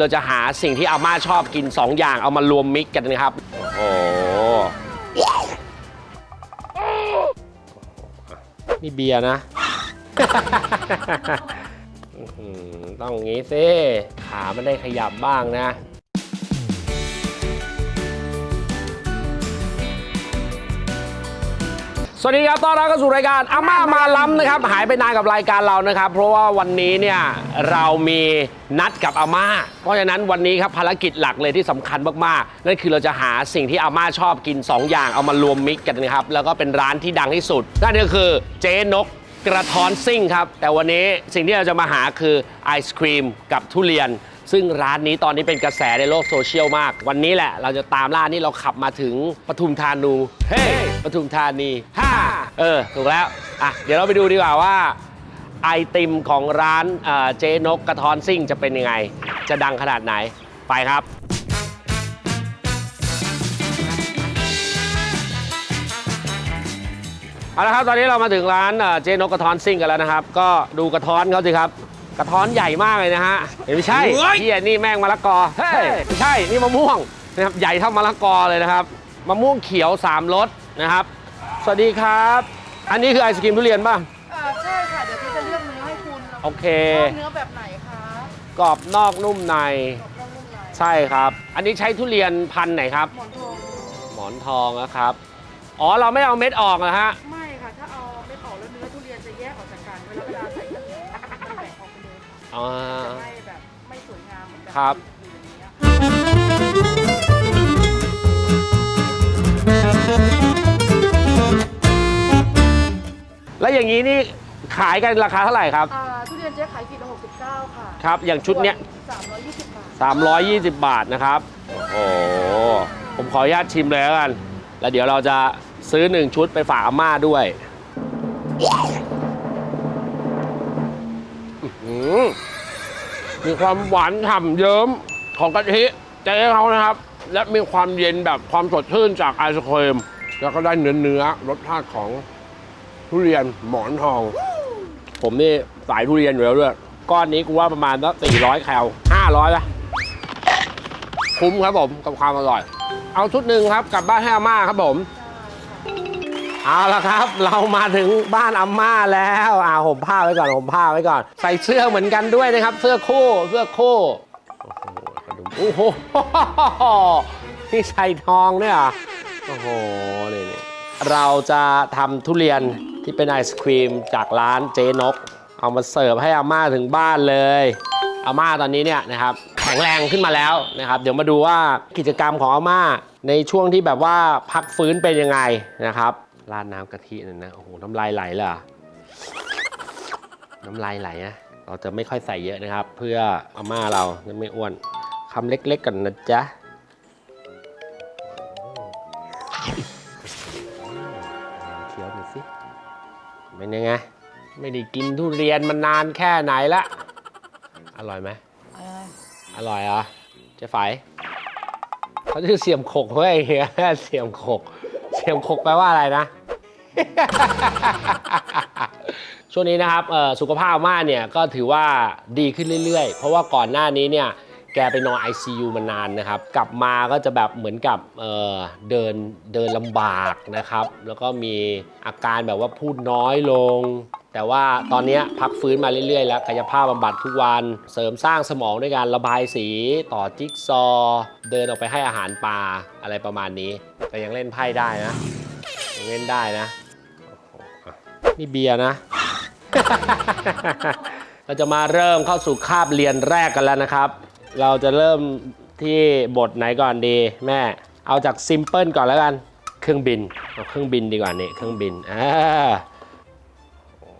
เราจะหาสิ่งที่อาม่าชอบกิน 2 อย่างเอามารวมมิกกันนะครับ โอ้โหนี่เบียร์นะ ต้องงี้สิขามันได้ขยับบ้างนะ สวัสดีครับต้อนรับเข้าสู่รายการอาม่ามาล้ำนะครับ หายไปนานกับรายการเรานะครับ เพราะว่าวันนี้เนี่ยเรามีนัดกับอาม่า เพราะฉะนั้นวันนี้ครับภารกิจหลักเลยที่สำคัญมากๆ นั่นคือเราจะหาสิ่งที่อาม่าชอบกิน 2 อย่างเอามารวมมิกกันนะครับ แล้วก็เป็นร้านที่ดังที่สุด นั่นก็คือเจ๊นกกระท้อนซิ่งครับ แต่วันนี้สิ่งที่เราจะมาหาคือไอศครีมกับทุเรียน ซึ่งร้านนี้ตอนนี้เป็นกระแสในโลกโซเชียลมาก วันนี้แหละเราจะตามล่านี่เราขับมาถึงปทุมธานูเฮ้ปทุมธานีฮ่าเออถูกแล้วอะเดี๋ยวเราไปดูดีกว่าว่า ไอติมของร้านเอ่อเจนกกระท้อนซิ่งจะเป็นยังไง จะดังขนาดไหนไปครับ เอาละครับตอนนี้เรามาถึงร้านเอ่อเจนกกระท้อนซิ่งกันแล้วนะครับ ก็ดูกระท้อนเขาสิครับ กระท้อนใหญ่มากเลยนะฮะเฮ้ยไม่ใช่เฮียนี่แม่งมะละกอเฮ้ยไม่ใช่นี่มะม่วงนะครับใหญ่เท่ามะละกอเลยนะครับมะม่วงเขียวสามรสนะครับ สวัสดีครับ อันนี้คือไอศกรีมทุเรียนป่ะอ่าใช่ค่ะ เดี๋ยวพี่จะเลือกเนื้อให้คุณโอเคชอบเนื้อแบบไหนคะกรอบนอกนุ่มในกรอบนอกนุ่มในใช่ครับ อันนี้ใช้ทุเรียนพันธุ์ไหนครับ หมอนทองหมอนทองนะครับ อ๋อเราไม่เอาเม็ดออกนะฮะ ไม่ค่ะ ถ้าเอาไม่ออกแล้วเนื้อทุเรียนจะแยกออกจากกันเวลาเวลา ไปเลยค่ะอ่าจะไม่แบบไม่สวยงามเหมือนกัครับอื่นอย่างเงี้ยแล้วอย่างนี้นี่ขายกันราคาเท่าไหร่ครับ อ่าทุเรียนเจ๊ขายขีดละ69ค่ะครับอย่างชุดเนี้ย320บาท320 บาทนะครับ โอ้โห ผมขออนุญาตชิมเลยแล้วกัน แล้วเดี๋ยวเราจะซื้อหนึ่งชุดไปฝากอาม่าด้วย มีความหวานฉ่ำเยิ้มของกะทิเจ๊เขานะครับ และมีความเย็นแบบความสดชื่นจากไอศครีม แล้วก็ได้เนื้อเนื้อรสชาติของทุเรียนหมอนทอง ผมนี่สายทุเรียนอยู่แล้วด้วย ก้อนนี้กูว่าประมาณสัก400แคล500ป่ะคุ้มครับผมกับความอร่อย เอาชุดหนึ่งครับกลับบ้านให้อาม่าครับผม เอาละครับ เรามาถึงบ้านอาม่าแล้วอ่าห่มผ้าไว้ก่อนห่มผ้าไว้ก่อน ใส่เสื้อเหมือนกันด้วยนะครับ เสื้อคู่เสื้อคู่โอ้โหนี่ใส่ทองเนี่ยโอ้โหนี่นี่เราจะทำทุเรียนที่เป็นไอศครีมจากร้านเจนก เอามาเสิร์ฟให้อาม่าถึงบ้านเลยอาม่าตอนนี้เนี่ยนะครับแข็งแรงขึ้นมาแล้วนะครับ เดี๋ยวมาดูว่ากิจกรรมของอาม่าในช่วงที่แบบว่าพักฟื้นเป็นยังไงนะครับ ราดน้ำกะทินั่นนะ โอ้โห น้ำลายไหลเลยอะน้ำลายไหลนะ เราจะไม่ค่อยใส่เยอะนะครับ เพื่ออาม่าเราจะไม่อ้วนคำเล็กๆกันนะจ๊ะเคี้ยวหน่อยสิเป็นยังไง ไม่ได้กินทุเรียนมานานแค่ไหนละ อร่อยไหมอร่อยเหรอะเจ๊ไฝเขาชื่อเสียมขกเว้ยเฮียเสียมขก เสียมขกแปลว่าอะไรนะ ช่วงนี้นะครับสุขภาพอาม่าเนี่ยก็ถือว่าดีขึ้นเรื่อยๆ เพราะว่าก่อนหน้านี้เนี่ยแกไปนอน ICU มานานนะครับ กลับมาก็จะแบบเหมือนกับเเดินเดินลำบากนะครับ แล้วก็มีอาการแบบว่าพูดน้อยลง แต่ว่าตอนนี้พักฟื้นมาเรื่อยๆ แล้วกายภาพบำบัดทุกวัน เสริมสร้างสมองด้วยการระบายสีต่อจิ๊กซอว์เดินออกไปให้อาหารปลาอะไรประมาณนี้ แต่ยังเล่นไพ่ได้นะยังเล่นได้นะ นี่เบียร์นะ เราจะมาเริ่มเข้าสู่คาบเรียนแรกกันแล้วนะครับ เราจะเริ่มที่บทไหนก่อนดีแม่ เอาจากซิมเพิลก่อนแล้วกัน เครื่องบิน เอาเครื่องบินดีกว่านี่เครื่องบินอ่าโอ้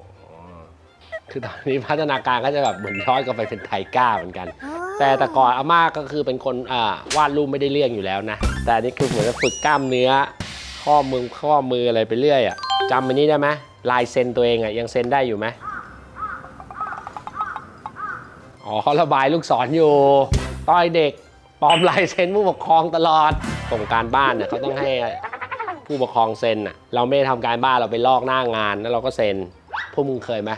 คือตอนนี้พัฒนาการก็จะแบบเหมือนย้อนกลับไปเป็นไทก้าเหมือนกัน แต่แต่ก่อนอาม่าก็คือเป็นคนอ่าวาดรูปไม่ได้เรื่องอยู่แล้วนะ แต่อันนี่คือเหมือนจะฝึกกล้ามเนื้อ ข้อมือข้อมืออะไรไปเรื่อยอะจำอันนี้ได้ไหม ลายเซ็นตัวเองอะยังเซ็นได้อยู่ไหมอ๋อเขาระบายลูกศรอยู่ต้อยเด็กปลอมลายเซ็นผู้ปกครองตลอดส่งการบ้านเนี่ยเขาต้องให้ผู้ปกครองเซ็นอะเราไม่ได้ทำการบ้านเราไปลอกหน้างานแล้วเราก็เซ็นพวกมึงเคยไหม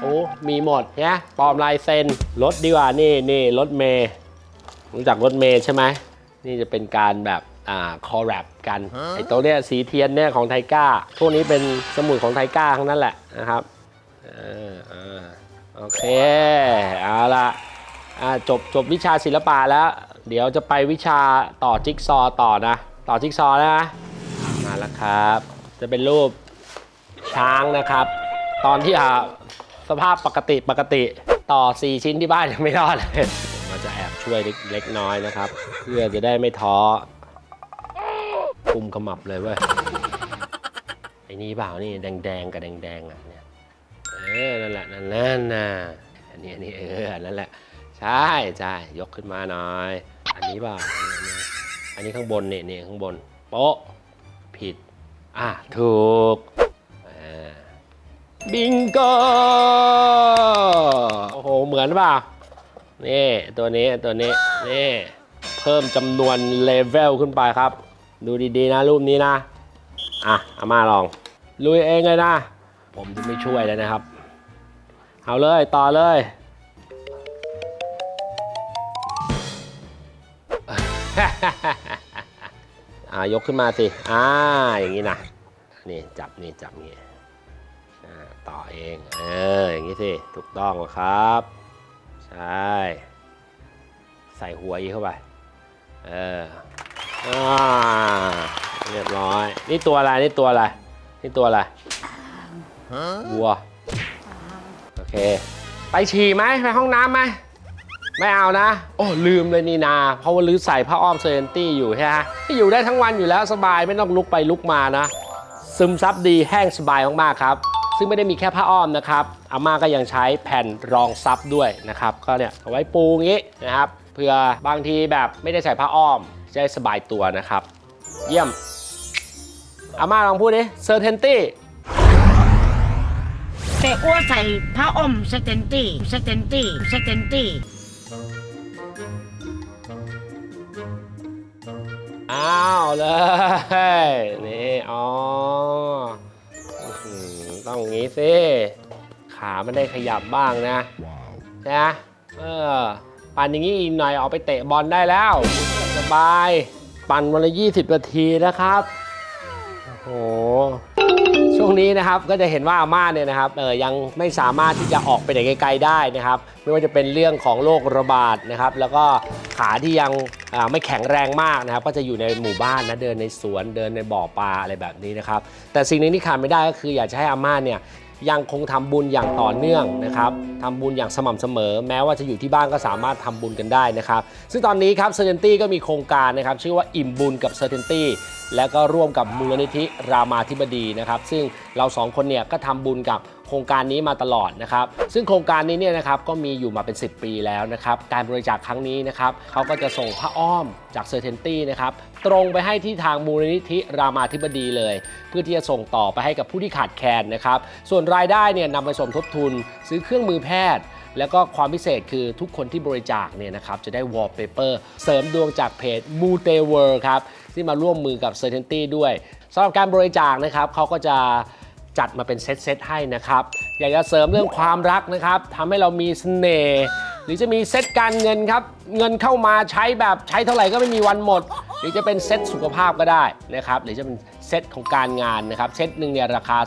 โอ้มีหมดเนี่ยปลอมลายเซ็นรถดีกว่านี่นี่รถเมย์รู้จักรถเมย์ใช่ไหมนี่จะเป็นการแบบ อ่าคอแรปกันไอ้ตัวเนี้ยสีเทียนเนี่ยของไทก้าพวกนี้เป็นสมุดของไทก้าทั้งนั้นแหละนะครับเออเออโอเคเอาละอ่าจบจบวิชาศิลปะแล้ว เดี๋ยวจะไปวิชาต่อจิ๊กซอว์ต่อนะ ต่อจิ๊กซอว์นะมาแล้วครับ จะเป็นรูปช้างนะครับ ตอนที่อ่าสภาพปกติปกติต่อ 4 ชิ้นที่บ้านยังไม่รอดเลย เราจะแอบช่วยเล็กเล็กน้อยนะครับ เพื่อจะได้ไม่ท้อ กุมขมับเลยเว้ยไอ้นี่เปล่านี่แดงๆกับแดงๆอะเนี่ยเออนั่นแหละนั่นนั่นน่ะอันนี้อันนี้เออนั่นแหละใช่ใช่ยกขึ้นมาหน่อย อันนี้เปล่าอันนี้อันนี้ข้างบนนี่นี่ข้างบนโป๊ะผิดอะถูกอ่าบิงโกโอ้โห เหมือนเปล่านี่ ตัวนี้ตัวนี้นี่ เพิ่มจำนวนเลเวลขึ้นไปครับ ดูดีๆนะรูปนี้นะ อะอามาลอง ลุยเองเลยนะ ผมจะไม่ช่วยแล้วนะครับ เอาเลยต่อเลยอ่ายกขึ้นมาสิ อ่า อย่างนี้นะ นี่จับนี่จับนี่ต่อเอง เออ อย่างนี้สิ ถูกต้องครับ ใช่ ใส่หัวอีเข้าไป เออ อ่าเรียบร้อย นี่ตัวอะไร นี่ตัวอะไร นี่ตัวอะไรวัว โอเค ไปฉี่ไหมไปห้องน้ำไหม ไม่เอานะ โอ้ลืมเลยนี่นา เพราะว่าลือใส่ผ้าอ้อมเซนตี้อยู่ใช่ไหมที่อยู่ได้ทั้งวันอยู่แล้วสบายไม่ต้องลุกไปลุกมานะ ซึมซับดีแห้งสบายมากๆครับ ซึ่งไม่ได้มีแค่ผ้าอ้อมนะครับ อาม่าก็ยังใช้แผ่นรองซับด้วยนะครับ ก็เนี่ยเอาไว้ปูอย่างนี้นะครับเพื่อบางทีแบบไม่ได้ใส่ผ้าอ้อม จะได้สบายตัวนะครับ เยี่ยม อาม่าลองพูดดิเซอร์เทนตี้แต่อ้วใส่ผ้าอ้อมสเตนตี้สเตนตี้สเตนตี้อ้าวเลยนี่อ๋ออื้อหือต้องอย่างงี้สิ ขาไม่ได้ขยับบ้างนะใช่ไหมเออปั่นอย่างนี้อีกหน่อยออกไปเตะบอลได้แล้วส บาย ปั่นวันละ 20 นาทีนะครับ โอ้โห ช่วงนี้นะครับก็จะเห็นว่าอาม่าเนี่ยนะครับเออยังไม่สามารถที่จะออกไปไหนไกลๆได้นะครับ ไม่ว่าจะเป็นเรื่องของโรคระบาดนะครับ แล้วก็ขาที่ยังไม่แข็งแรงมากนะครับ ก็จะอยู่ในหมู่บ้านนะเดินในสวนเดินในบ่อปลาอะไรแบบนี้นะครับ แต่สิ่งหนึงที่ขาดไม่ได้ก็คืออยากจะให้อาม่าเนี่ย ยังคงทำบุญอย่างต่อเนื่องนะครับทำบุญอย่างสม่ำเสมอ แม้ว่าจะอยู่ที่บ้านก็สามารถทำบุญกันได้นะครับ ซึ่งตอนนี้ครับเซอร์เทนตี้ก็มีโครงการนะครับชื่อว่าอิ่มบุญกับเซอร์เทนตี้แล้วก็ร่วมกับมูลนิธิรามาธิบดีนะครับ ซึ่งเราสองคนเนี่ยก็ทำบุญกับ โครงการนี้มาตลอดนะครับ ซึ่งโครงการนี้เนี่ยนะครับก็มีอยู่มาเป็น 10 ปีแล้วนะครับการบริจาคครั้งนี้นะครับเขาก็จะส่งผ้าอ้อมจากเซอร์เทนตี้นะครับตรงไปให้ที่ทางมูลนิธิรามาธิบดีเลย เพื่อที่จะส่งต่อไปให้กับผู้ที่ขาดแคลนนะครับส่วนรายได้เนี่ยนำไปสมทบทุนซื้อเครื่องมือแพทย์แล้วก็ความพิเศษคือทุกคนที่บริจาคเนี่ยนะครับจะได้วอลเปเปอร์เสริมดวงจากเพจ m o o t e w o r l d ครับที่มาร่วมมือกับ Certainty ด้วยสำหรับการบริจาคนะครับเขาก็จะ จัดมาเป็นเซตๆให้นะครับ อยากจะเสริมเรื่องความรักนะครับทำให้เรามีเสน่ห์หรือจะมีเซตการเงินครับ เงินเข้ามาใช้แบบใช้เท่าไหร่ก็ไม่มีวันหมด หรือจะเป็นเซตสุขภาพก็ได้นะครับ หรือจะเป็นเซตของการงานนะครับ เซตหนึ่งเนี่ยราคา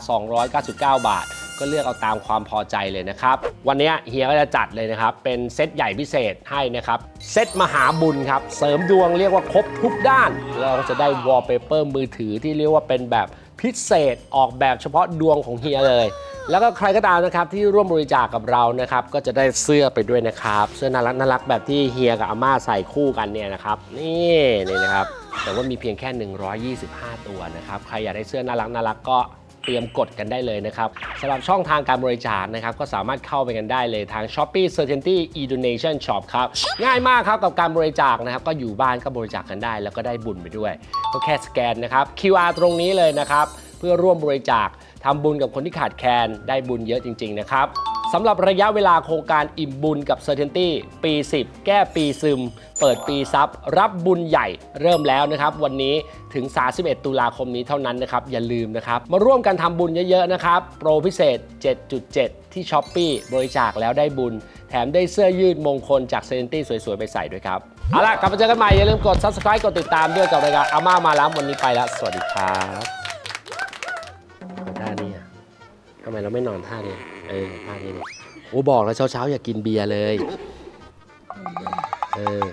299 บาท ก็เลือกเอาตามความพอใจเลยนะครับ วันนี้เฮียก็จะจัดเลยนะครับ เป็นเซตใหญ่พิเศษให้นะครับ เซตมหาบุญครับ เสริมดวงเรียกว่าครบทุกด้าน เราจะได้วอลเปเปอร์มือถือที่เรียกว่าเป็นแบบ พิเศษออกแบบเฉพาะดวงของเฮียเลย แล้วก็ใครก็ตามนะครับที่ร่วมบริจาคกับเรานะครับ ก็จะได้เสื้อไปด้วยนะครับ เสื้อน่ารักน่ารักแบบที่เฮียกับอาม่าใส่คู่กันเนี่ยนะครับ นี่นี่นะครับ แต่ว่ามีเพียงแค่ 125 ตัวนะครับ ใครอยากได้เสื้อน่ารักน่ารักก็ เตรียมกดกันได้เลยนะครับสำหรับช่องทางการบริจาคนะครับก็สามารถเข้าไปกันได้เลยทาง Shopee Certainty e-donation shop ครับ ง่ายมากครับกับการบริจาคนะครับ ก็อยู่บ้านก็บริจาคกันได้ แล้วก็ได้บุญไปด้วย ก็แค่สแกนนะครับ QR ตรงนี้เลยนะครับ เพื่อร่วมบริจาคทำบุญกับคนที่ขาดแคลนได้บุญเยอะจริง ๆ นะครับ สำหรับระยะเวลาโครงการอิ่มบุญกับ c e r t a i n t y ปี 10 แก้ปีซึม เปิดปีซับรับบุญใหญ่เริ่มแล้วนะครับ วันนี้ถึง 31 ตุลาคมนี้เท่านั้นนะครับ อย่าลืมนะครับ มาร่วมกันทำบุญเยอะๆนะครับ โปรพิเศษ 7.7 ที่ช้อปปีบริจาคแล้วได้บุญ แถมได้เสื้อยืดมงคลจาก c e r t a i n t y สวยๆ ไปใส่ด้วยครับเอาล่ะกลับมาเจอกันใหม่อย่าลืมกด subscribe กดติดตามด้วยกับรายการอาม่ามาล้ำวันนี้ไปแล้วสวัสดีครับท่านี้ทำไมเราไม่นอนท่านี้ เออภาคเลยโอ้บอกแล้วเช้าๆอย่ากินเบียร์เลย เออ